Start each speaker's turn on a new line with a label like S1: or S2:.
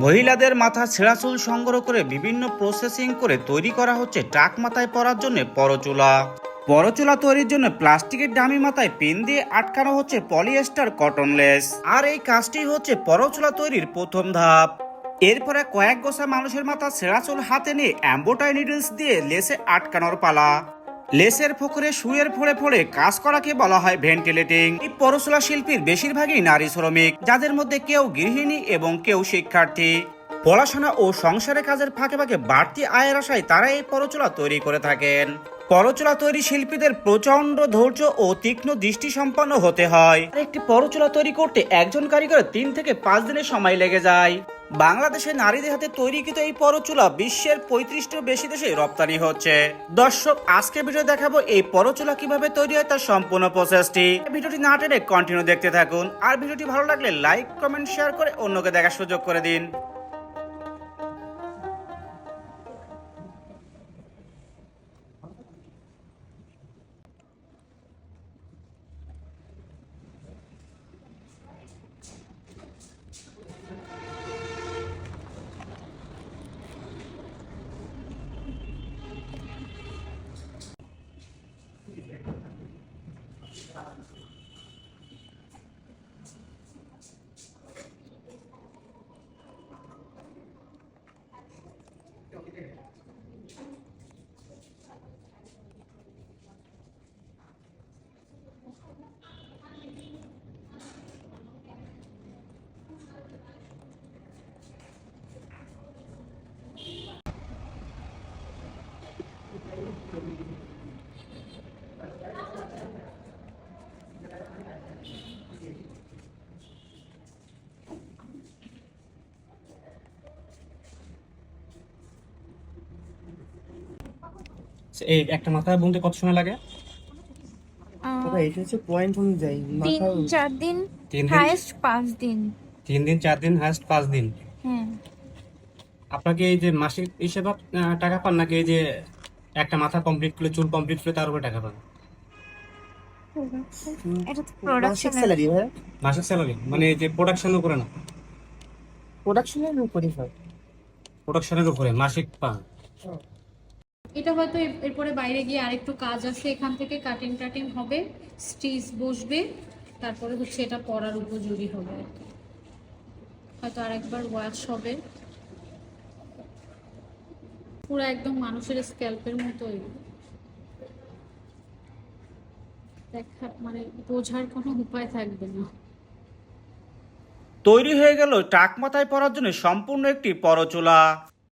S1: মহিলাদের মাথা ছেঁড়া চুল সংগ্রহ করে বিভিন্ন প্রসেসিং করে তৈরি করা হচ্ছে টাক মাথায় পরার জন্য পরচুলা। পরচুলা তৈরির জন্য প্লাস্টিকের ডামি মাথায় পেন দিয়ে আটকানো হচ্ছে পলিয়েস্টার কটনলেস। আর এই কাজটি হচ্ছে পরচুলা তৈরির প্রথম ধাপ। এরপরে কয়েক গোছা মানুষের মাথা ছেঁড়া চুল হাতে নিয়ে অ্যাম্বোটাই নিডলস দিয়ে লেসে আটকানোর পালা। লেসের ফোকরে শুয়ের ফোড়ে ফোড়ে কাজ করাকে বলা হয় ভেন্টিলেটিং। এই পরশুলা শিল্পীর বেশিরভাগই নারী শ্রমিক, যাদের মধ্যে কেউ গৃহিণী এবং কেউ শিক্ষার্থী। পড়াশোনা ও সংসারের কাজের ফাঁকে ফাঁকে বাড়তি আয়ের আশায় তারা এই পরচুলা তৈরি করে থাকেন। পরচুলা তৈরি শিল্পীদের প্রচণ্ড ধৈর্য ও তীক্ষ্ণ দৃষ্টি সম্পন্ন হতে হয়। একটি পরচুলা তৈরি করতে একজন কারিগরের তিন থেকে পাঁচ দিনের সময় লেগে যায়। বাংলাদেশে নারীদের হাতে তৈরিকৃত এই পরচুলা বিশ্বের পঁয়ত্রিশটিরও বেশি দেশে রপ্তানি হচ্ছে। দর্শক, আজকে ভিডিও দেখাবো এই পরচুলা কীভাবে তৈরি হয় তার সম্পূর্ণ প্রসেসটি। ভিডিওটি না টেনে কন্টিনিউ দেখতে থাকুন। আর ভিডিওটি ভালো লাগলে লাইক কমেন্ট শেয়ার করে অন্যকে দেখার সুযোগ করে দিন।
S2: এই একটা মাথা বুনতে কত সময় লাগে?
S3: এটা হচ্ছে পয়েন্ট অনুযায়ী
S4: তিন চার দিন
S2: তিন দিন?
S4: হাইয়েস্ট পাঁচ দিন।
S2: তিন দিন চার দিন হাস্ট পাঁচ দিন?
S4: হ্যাঁ।
S2: আপনাকে এই যে মাসিক হিসেবে টাকা পান নাকি এই যে একটা মাথা কমপ্লিট করলে চুল কমপ্লিট করলে তার উপরে টাকা পান?
S4: এটা তো
S3: মাসিক
S4: প্রোডাকশন
S3: স্যালারি ভাই
S2: মাসিক স্যালারি মানে এই যে প্রোডাকশনের উপরে না?
S3: প্রোডাকশনের উপরই হয়।
S2: প্রোডাকশনের উপরে মাসিক পান।
S5: এটা হয়তো এরপরে বাইরে গিয়ে আরেকটু কাজ আছে, এখান থেকে কাটিং টাটিং হবে স্টিচ বসবে, তারপরে হচ্ছে এটা পরার উপযোগী হবে আর হয়তো আরেকবার ওয়াশ হবে। পুরো একদম মানুষের স্ক্যাল্পের মতো এগুলো। দেখা মানে বোঝার কোনো উপায় থাকবে না।
S1: তৈরি হয়ে গেল টাক মাথায় পরার জন্য সম্পূর্ণ একটি পরচুলা।